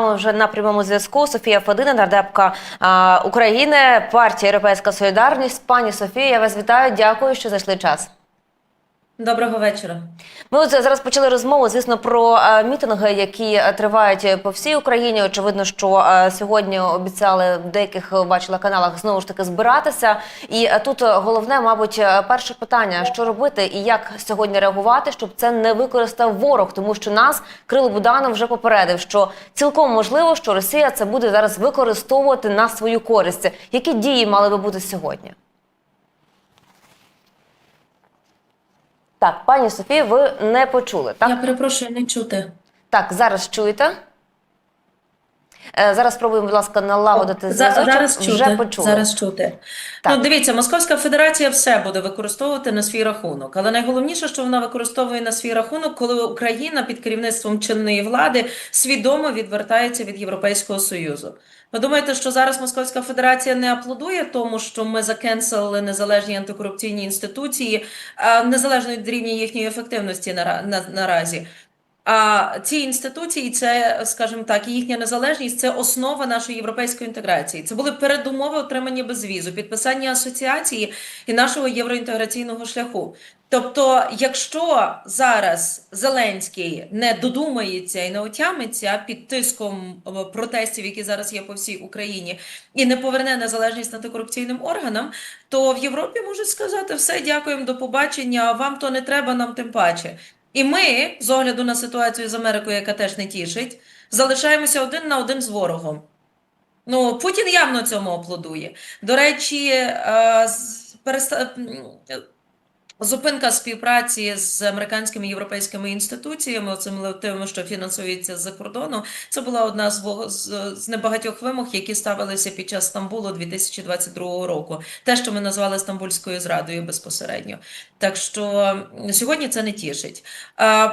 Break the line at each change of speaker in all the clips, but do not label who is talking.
Ми вже на прямому зв'язку Софія Фадина, нардепка України, партія Європейська Солідарність. Пані Софія, я вас вітаю. Дякую, що зайшли час.
Доброго вечора.
Ми от зараз почали розмову, звісно, про е, мітинги, які е, тривають по всій Україні. Очевидно, що е, сьогодні обіцяли в деяких е, бачила каналах знову ж таки збиратися. І е, тут е, головне, мабуть, е, перше питання: що робити і як сьогодні реагувати, щоб це не використав ворог, тому що нас Крило Буданов вже попередив, що цілком можливо, що Росія це буде зараз використовувати на свою користь. Які дії мали би бути сьогодні? Так, пані Софія, ви не почули, так?
Я перепрошую, не чути.
Так, зараз чуєте? Е, Зараз спробуємо, будь ласка, налагодити зв'язок.
зараз чути.
Вже почули.
Зараз чути.
Так.
Ну, дивіться, Московська Федерація все буде використовувати на свій рахунок. Але найголовніше, що вона використовує на свій рахунок, коли Україна під керівництвом чинної влади свідомо відвертається від Європейського Союзу. Ви думаєте, що зараз Московська Федерація не аплодує тому, що ми закенселили незалежні антикорупційні інституції, а, незалежно від рівня їхньої ефективності нара- на- наразі? А ці інституції, це, скажімо так, їхня незалежність це основа нашої європейської інтеграції. Це були передумови отримання безвізу, підписання асоціації і нашого євроінтеграційного шляху. Тобто, якщо зараз Зеленський не додумається і не отямиться під тиском е, протестів, які зараз є по всій Україні, і не поверне незалежність антикорупційним органам, то в Європі можуть сказати все, дякуємо, до побачення. Вам то не треба, нам тим паче. І ми, з огляду на ситуацію з Америкою, яка теж не тішить, залишаємося один на один з ворогом. Ну, Путін явно цьому аплодує. До речі, е, переста... зупинка співпраці з американськими європейськими інституціями, оцими тими, що фінансуються з-за кордону, це була одна з, з, небагатьох вимог, які ставилися під час Стамбулу 2022 року. Те, що ми назвали Стамбульською зрадою безпосередньо. Так що сьогодні це не тішить.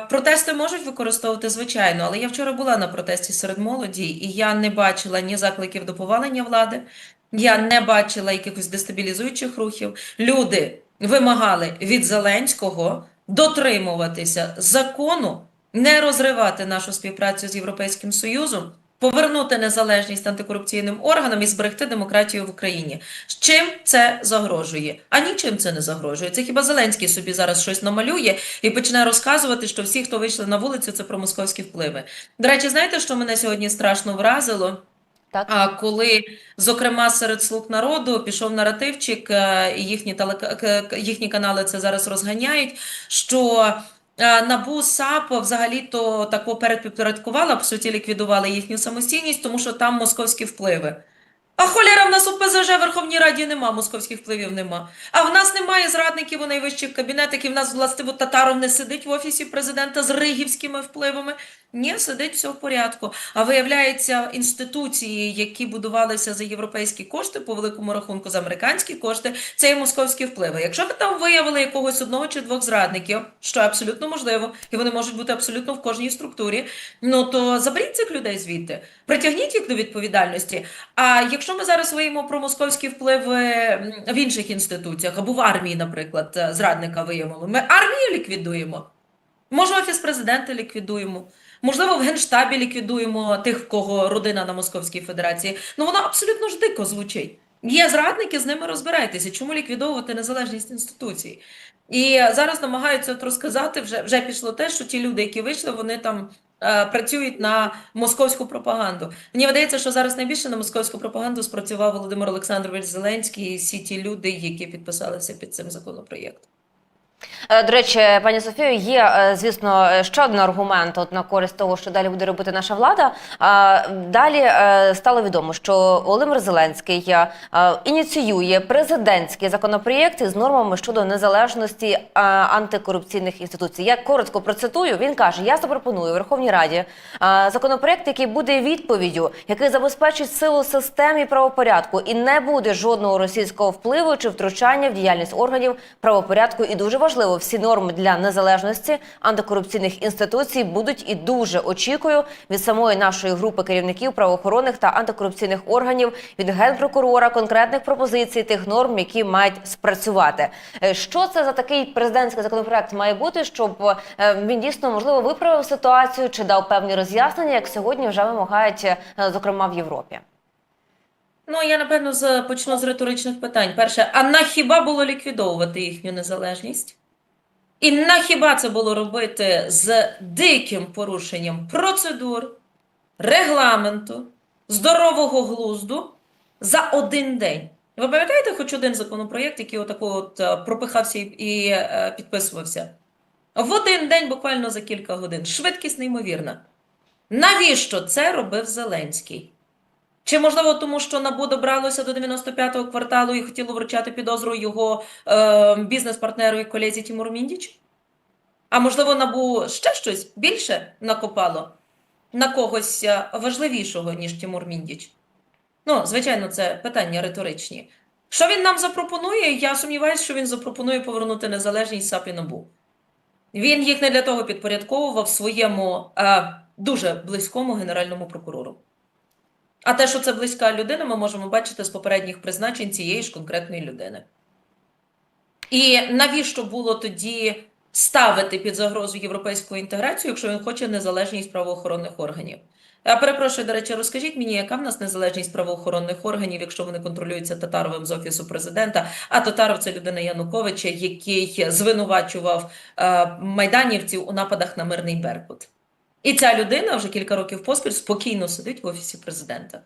Протести можуть використовувати, звичайно, але я вчора була на протесті серед молоді, і я не бачила ні закликів до повалення влади, я не бачила якихось дестабілізуючих рухів. Люди вимагали від Зеленського дотримуватися закону, не розривати нашу співпрацю з Європейським Союзом. Повернути незалежність антикорупційним органам і зберегти демократію в Україні. З чим це загрожує? А нічим це не загрожує. Це хіба Зеленський собі зараз щось намалює і почне розказувати, що всі, хто вийшли на вулицю, це про московські впливи. До речі, знаєте, що мене сьогодні страшно вразило?
Так.
А коли, зокрема, серед слуг народу пішов наративчик, е, і їхні, телека- к- к- їхні канали це зараз розганяють, що е, НАБУ САП взагалі-то тако передпідпорядкувала, по суті, ліквідували їхню самостійність, тому що там московські впливи. А холєра, в нас у ПЗЖ в Верховній Раді нема, московських впливів нема. А в нас немає зрадників у найвищих кабінетах, і в нас, властиво, Татаров не сидить в офісі президента з ригівськими впливами. Ні, сидить все в порядку. А виявляється, інституції, які будувалися за європейські кошти, по великому рахунку, за американські кошти, це і московські впливи. Якщо ви там виявили якогось одного чи двох зрадників, що абсолютно можливо, і вони можуть бути абсолютно в кожній структурі, ну то заберіть цих людей звідти, притягніть їх до відповідальності. А якщо ми зараз виявимо про московські впливи в інших інституціях або в армії, наприклад, е, зрадника виявимо, ми армію ліквідуємо. Може, офіс президента ліквідуємо. Можливо, в Генштабі ліквідуємо тих, в кого родина на Московській Федерації. Ну воно абсолютно ж дико звучить. Є зрадники, з ними розбирайтеся. Чому ліквідовувати незалежність інституцій? І зараз намагаються от розказати, вже, вже пішло те, що ті люди, які вийшли, вони там працюють на московську пропаганду. Мені видається, що зараз найбільше на московську пропаганду спрацював Володимир Олександрович Зеленський і всі ті люди, які підписалися під цим законопроєктом.
Е, До речі, пані Софію, є, е, звісно, ще один аргумент от на користь того, що далі буде робити наша влада. Далі е, стало відомо, що Володимир Зеленський ініціює президентський законопроєкт із нормами щодо незалежності антикорупційних інституцій. Я коротко процитую. Він каже: Я запропоную Верховній Раді законопроєкт, який буде відповіддю, який забезпечить силу систем і правопорядку, і не буде жодного російського впливу чи втручання в діяльність органів правопорядку. І дуже важливо. Можливо, всі норми для незалежності антикорупційних інституцій будуть і дуже очікую від самої нашої групи керівників правоохоронних та антикорупційних органів від генпрокурора конкретних пропозицій тих норм, які мають спрацювати. Е, Що це за такий президентський законопроект має бути, щоб е, він дійсно можливо виправив ситуацію чи дав певні роз'яснення, як сьогодні вже вимагають, е, зокрема в Європі?
Ну, я напевно з- почну з риторичних питань. Перше, а на хіба було ліквідовувати їхню незалежність? І на хіба це було робити з диким порушенням процедур, регламенту, здорового глузду за один день? Ви пам'ятаєте хоч один законопроєкт, який отако от е, пропихався і, е, підписувався? В один день, буквально за кілька годин. Швидкість неймовірна. Навіщо це робив Зеленський? Чи можливо тому, що НАБУ добралося до 95-го кварталу і хотіло вручати підозру його е, бізнес-партнеру і колезі Тімуру Міндіч? А можливо, НАБУ ще щось більше накопало на когось е, важливішого, ніж Тімур Міндіч? Ну, звичайно, це питання риторичні. Що він нам запропонує? Я сумніваюся, що він запропонує повернути незалежність САП і НАБУ. Він їх не для того підпорядковував своєму е, дуже близькому генеральному прокурору. А те, що це близька людина, ми можемо бачити з попередніх призначень цієї ж конкретної людини. І навіщо було тоді ставити під загрозу європейську інтеграцію, якщо він хоче незалежність правоохоронних органів? Я перепрошую, до речі, розкажіть мені, яка в нас незалежність правоохоронних органів, якщо вони контролюються Татаровим з офісу президента, а Татаров це людина Януковича, який звинувачував е, майданівців у нападах на мирний Беркут. І ця людина вже кілька років поспіль спокійно сидить в офісі президента.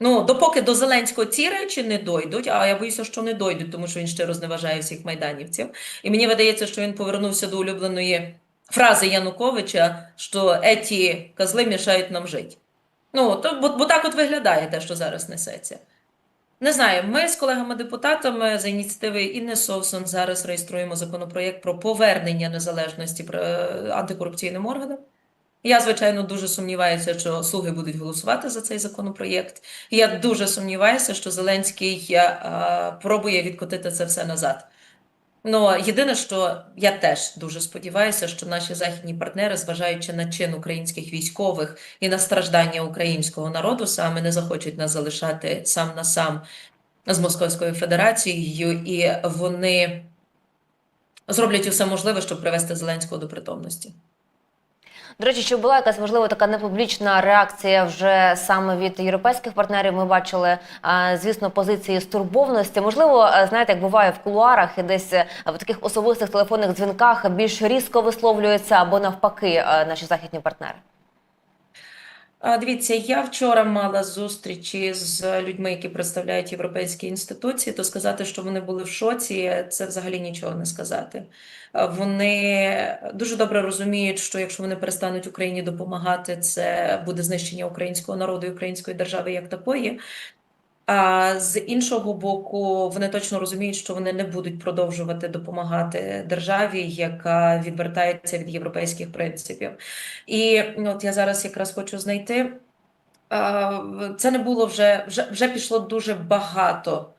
Ну, допоки до Зеленського ці речі не дойдуть, а я боюся, що не дойдуть, тому що він щиро зневажає всіх майданівців. І мені видається, що він повернувся до улюбленої фрази Януковича, що еті козли мішають нам жити. Ну, то, бо, бо так от виглядає те, що зараз несеться. Не знаю, ми з колегами-депутатами за ініціативи Інни Совсон зараз реєструємо законопроєкт про повернення незалежності е, антикорупційним органам. Я, звичайно, дуже сумніваюся, що слуги будуть голосувати за цей законопроєкт. Я дуже сумніваюся, що Зеленський е, пробує відкотити це все назад. Ну, єдине, що я теж дуже сподіваюся, що наші західні партнери, зважаючи на чин українських військових і на страждання українського народу, саме не захочуть нас залишати сам на сам з Московською Федерацією, і вони зроблять усе можливе, щоб привести Зеленського до притомності.
До речі, чи була якась можливо така непублічна реакція вже саме від європейських партнерів? Ми бачили, звісно, позиції стурбованості. Можливо, знаєте, як буває в кулуарах і десь е, в таких особистих телефонних дзвінках більш різко висловлюються або навпаки наші західні партнери.
Дивіться, я вчора мала зустрічі з людьми, які представляють європейські інституції, то сказати, що вони були в шоці, це взагалі нічого не сказати. Вони дуже добре розуміють, що якщо вони перестануть Україні допомагати, це буде знищення українського народу і української держави як такої. А з іншого боку, вони точно розуміють, що вони не будуть продовжувати допомагати державі, яка відвертається від європейських принципів. І ну, от я зараз якраз хочу знайти. Це не було вже, вже, вже пішло дуже багато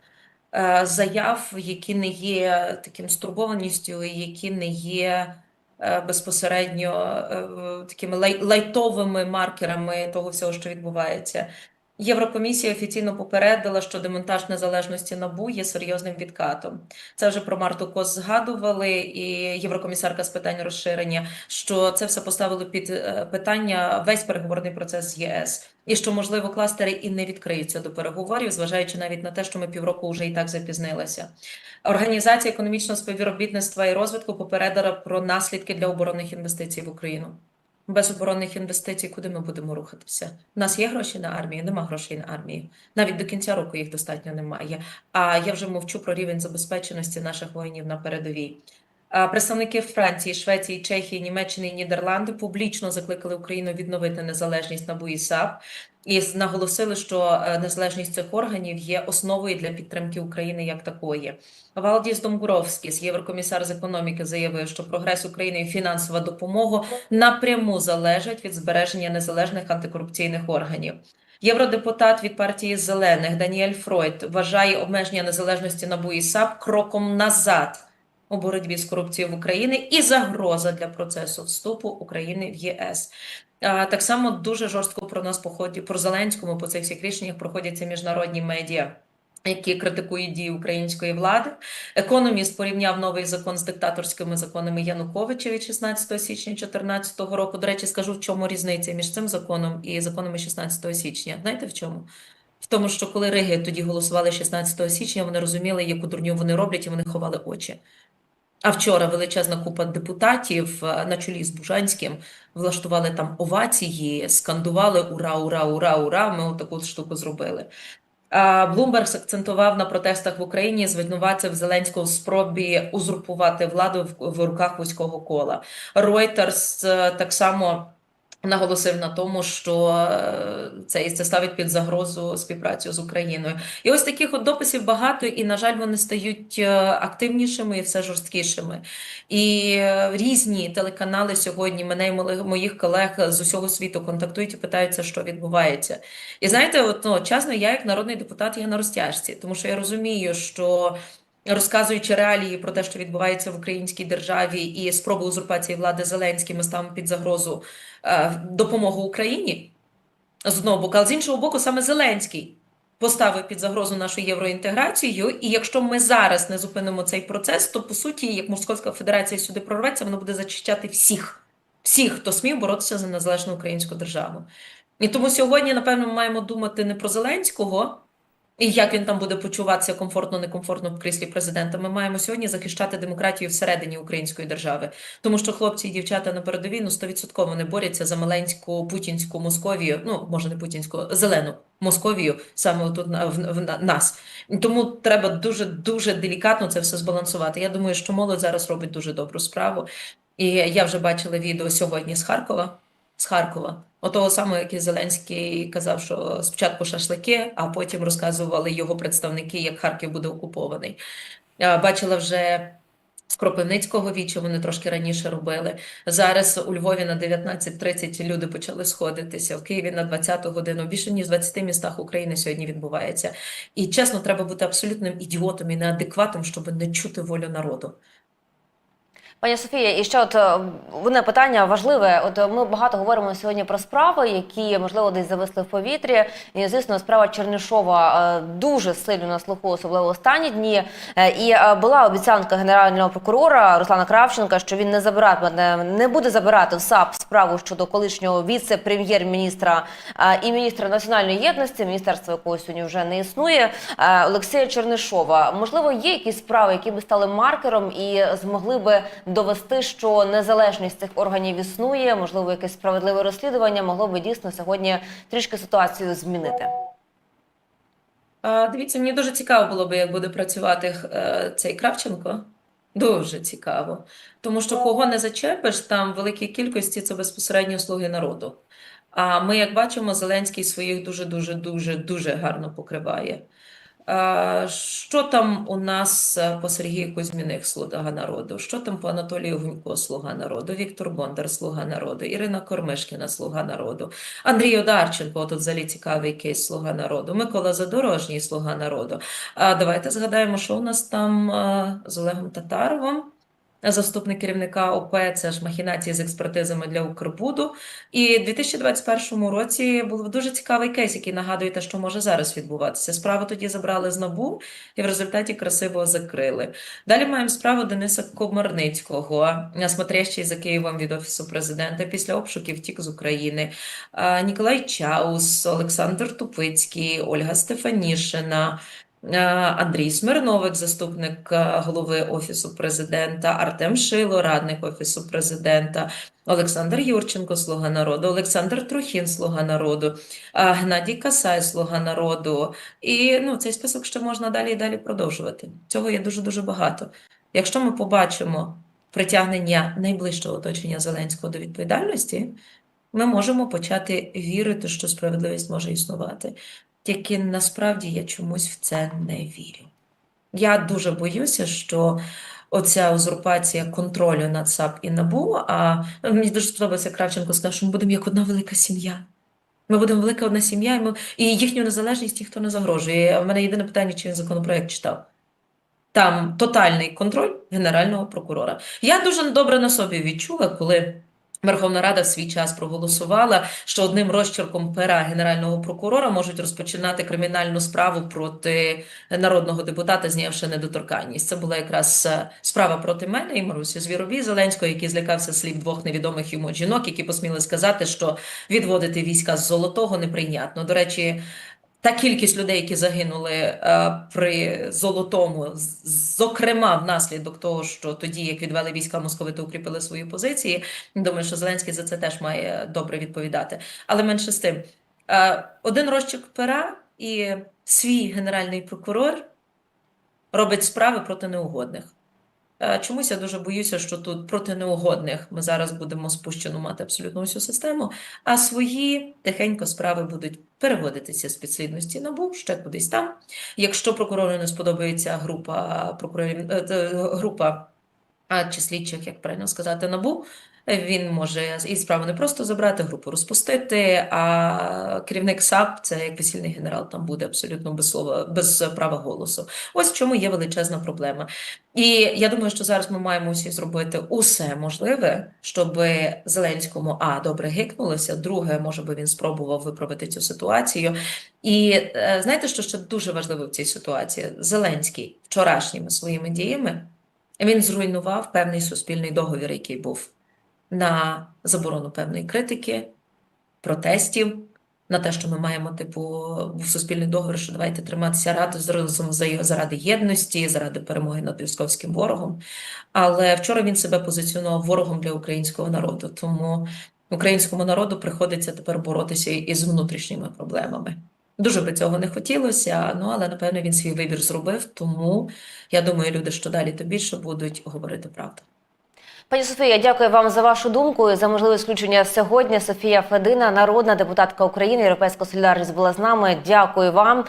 е, заяв, які не є таким стурбованістю, які не є е, безпосередньо е, такими лай- лайтовими маркерами того всього, що відбувається. Єврокомісія офіційно попередила, що демонтаж незалежності НАБУ є серйозним відкатом. Це вже про Марту Кос згадували, і єврокомісарка з питань розширення, що це все поставило під е, питання весь переговорний процес з ЄС, і що можливо кластери і не відкриються до переговорів, зважаючи навіть на те, що ми півроку вже і так запізнилися. Організація економічного співробітництва і розвитку попередила про наслідки для оборонних інвестицій в Україну. Без оборонних інвестицій куди ми будемо рухатися? У нас є гроші на армію, нема грошей на армію. Навіть до кінця року їх достатньо немає. А я вже мовчу про рівень забезпеченості наших воїнів на передовій. Представники Франції, Швеції, Чехії, Німеччини і Нідерланди публічно закликали Україну відновити незалежність НАБУ і САП і наголосили, що е, незалежність цих органів є основою для підтримки України як такої. Валдіс Домбровський, єврокомісар з економіки, заявив, що прогрес України і фінансова допомога напряму залежать від збереження незалежних антикорупційних органів. Євродепутат від партії Зелених Даніель Фройд вважає обмеження незалежності НАБУ і САП кроком назад у боротьбі з корупцією в Україні і загроза для процесу вступу України в ЄС. Так само дуже жорстко про нас поході про Зеленському по цих всіх рішеннях проходяться міжнародні медіа. Які критикують дії української влади, економіст порівняв новий закон з диктаторськими законами Януковича від 16 січня 2014 року. До речі, скажу, в чому різниця між цим законом і законами 16 січня. Знаєте в чому? В тому, що коли Риги тоді голосували 16 січня, вони розуміли, яку дурню вони роблять, і вони ховали очі. А вчора величезна купа депутатів е, на чолі з Бужанським влаштували там овації, скандували ура, ура, ура, ура. Ми отаку штуку зробили. Блумберг акцентував на протестах в Україні, звинуватив Зеленського в спробі узурпувати владу в, в руках вузького кола. Reuters е, так само наголосив на тому, що е, це, це ставить під загрозу співпрацю з Україною. І ось таких от дописів багато, і, на жаль, вони стають е, активнішими і все жорсткішими. І е, різні телеканали сьогодні мене і моїх колег з усього світу контактують і питаються, що відбувається. І знаєте, от, ну, я як народний депутат я на розтяжці, тому що я розумію, що розказуючи реалії про те, що відбувається в українській державі, і спроби узурпації влади Зеленським, ми ставимо під загрозу е, допомогу Україні з одного боку, але з іншого боку, саме Зеленський поставив під загрозу нашу євроінтеграцію. І якщо ми зараз не зупинимо цей процес, то по суті, як Московська Федерація сюди прорветься, воно буде зачищати всіх, всіх, хто смів боротися за незалежну українську державу. І тому сьогодні, напевно, ми маємо думати не про Зеленського. І як він там буде почуватися комфортно, некомфортно в кріслі президента, ми маємо сьогодні захищати демократію всередині української держави, тому що хлопці і дівчата на передовій ну 100% вони борються за маленьку путінську Московію, ну може не путінську, зелену Московію, саме тут в, в на- нас. Тому треба дуже дуже делікатно це все збалансувати. Я думаю, що молодь зараз робить дуже добру справу. І я вже бачила відео сьогодні з Харкова. З Харкова, отого самого, як і Зеленський казав, що спочатку шашлики, а потім розказували його представники, як Харків буде окупований. Бачила вже з Кропивницького віча, вони трошки раніше робили. Зараз у Львові на 19.30 люди почали сходитися, в Києві на 20 годину. Більше ніж в 20 містах України сьогодні відбувається. І чесно, треба бути абсолютним ідіотом і неадекватом, щоб не чути волю народу.
Пані Софія, і ще от е, одне питання важливе. От е, ми багато говоримо сьогодні про справи, які можливо десь зависли в повітрі. І звісно, справа Чернишова е, дуже сильно на слуху, особливо останні дні. І була обіцянка генерального прокурора Руслана Кравченка, що він не забиратиме, не буде забирати в САП справу щодо колишнього віце-прем'єр-міністра і міністра національної єдності, міністерства якого сьогодні вже не існує. Олексія Чернишова. Можливо, є якісь справи, які би стали маркером і змогли би довести, що незалежність цих органів існує, можливо, якесь справедливе розслідування могло би дійсно сьогодні трішки ситуацію змінити.
Дивіться, мені дуже цікаво було би, як буде працювати е, цей Кравченко. Дуже цікаво. Тому що кого не зачепиш, там в великій кількості це безпосередньо слуги народу. А ми, як бачимо, Зеленський своїх дуже-дуже дуже дуже гарно покриває. А, Що там у нас е, по Сергію Кузьміних Слуга народу? Що там по Анатолію Гунько Слуга народу? Віктор Бондар Слуга народу, Ірина Кормишкіна Слуга народу, Андрій Одарченко, тут взагалі цікавий кейс Слуга народу, Микола Задорожній Слуга народу. А давайте згадаємо, що у нас там з Олегом Татаровим. Заступник керівника ОП, це ж махінації з експертизами для Укрбуду. І в 2021 році був дуже цікавий кейс, який нагадує те, що може зараз відбуватися. Справу тоді забрали з НАБУ і в результаті красиво закрили. Далі маємо справу Дениса Комарницького, смотрящий за Києвом від Офісу президента. Після обшуків втік з України. Ніколай Чаус, Олександр Тупицький, Ольга Стефанішина. Е, Андрій Смирновик, заступник е, голови Офісу президента, Артем Шило, радник Офісу президента, Олександр Юрченко, Слуга народу, Олександр Трухін, Слуга народу, е, Геннадій Касай, Слуга народу. І ну, цей список ще можна далі і далі продовжувати. Цього є дуже-дуже багато. Якщо ми побачимо притягнення найближчого оточення Зеленського до відповідальності, ми можемо почати вірити, що справедливість може існувати. Тільки насправді я чомусь в це не вірю. Я дуже боюся, що оця узурпація контролю над САП і НАБУ, а ну, мені дуже сподобався Кравченко сказав, що ми будемо як одна велика сім'я. Ми будемо велика одна сім'я, і, ми, і їхню незалежність ніхто не загрожує. У мене єдине питання, чи він законопроект читав. Там тотальний контроль генерального прокурора. Я дуже добре на собі відчула, коли Верховна Рада в свій час проголосувала, що одним розчерком пера генерального прокурора можуть розпочинати кримінальну справу проти народного депутата, знявши недоторканність. Це була якраз е, справа проти мене і Марусі Звіробій Зеленського, який злякався слів двох невідомих йому жінок, які посміли сказати, що відводити війська з золотого неприйнятно. До речі. Та кількість людей, які загинули е, при Золотому, зокрема внаслідок того, що тоді, як відвели війська московити, укріпили свої позиції. Думаю, що Зеленський за це теж має добре відповідати. Але менше з тим, е, один розчерк пера і свій генеральний прокурор робить справи проти неугодних. Е, Чомусь я дуже боюся, що тут проти неугодних ми зараз будемо спущено мати абсолютно всю систему, а свої тихенько справи будуть переводитися з підслідності НАБУ ще кудись там. Якщо прокурору не сподобається група прокурорів, е, е, група а, чи слідчих, як правильно сказати, НАБУ, він може і справу не просто забрати, групу розпустити, а керівник САП, це як весільний генерал, там буде абсолютно без слова, без права голосу. Ось в чому є величезна проблема. І я думаю, що зараз ми маємо усі зробити усе можливе, щоб Зеленському а добре гикнулося. Друге, може би він спробував виправити цю ситуацію. І е, знаєте, що ще дуже важливо в цій ситуації? Зеленський вчорашніми своїми діями він зруйнував певний суспільний договір, який був на заборону певної критики, протестів, на те, що ми маємо, типу, був суспільний договір, що давайте триматися разом разом за- заради єдності, заради перемоги над московським ворогом. Але вчора він себе позиціонував ворогом для українського народу. Тому українському народу приходиться тепер боротися із внутрішніми проблемами. Дуже би цього не хотілося, ну але напевно він свій вибір зробив. Тому я думаю, люди, що далі то більше будуть говорити правду.
Пані Софія, дякую вам за вашу думку і за можливість включення сьогодні. Софія Федина, народна депутатка України, Європейська солідарність була з нами. Дякую вам.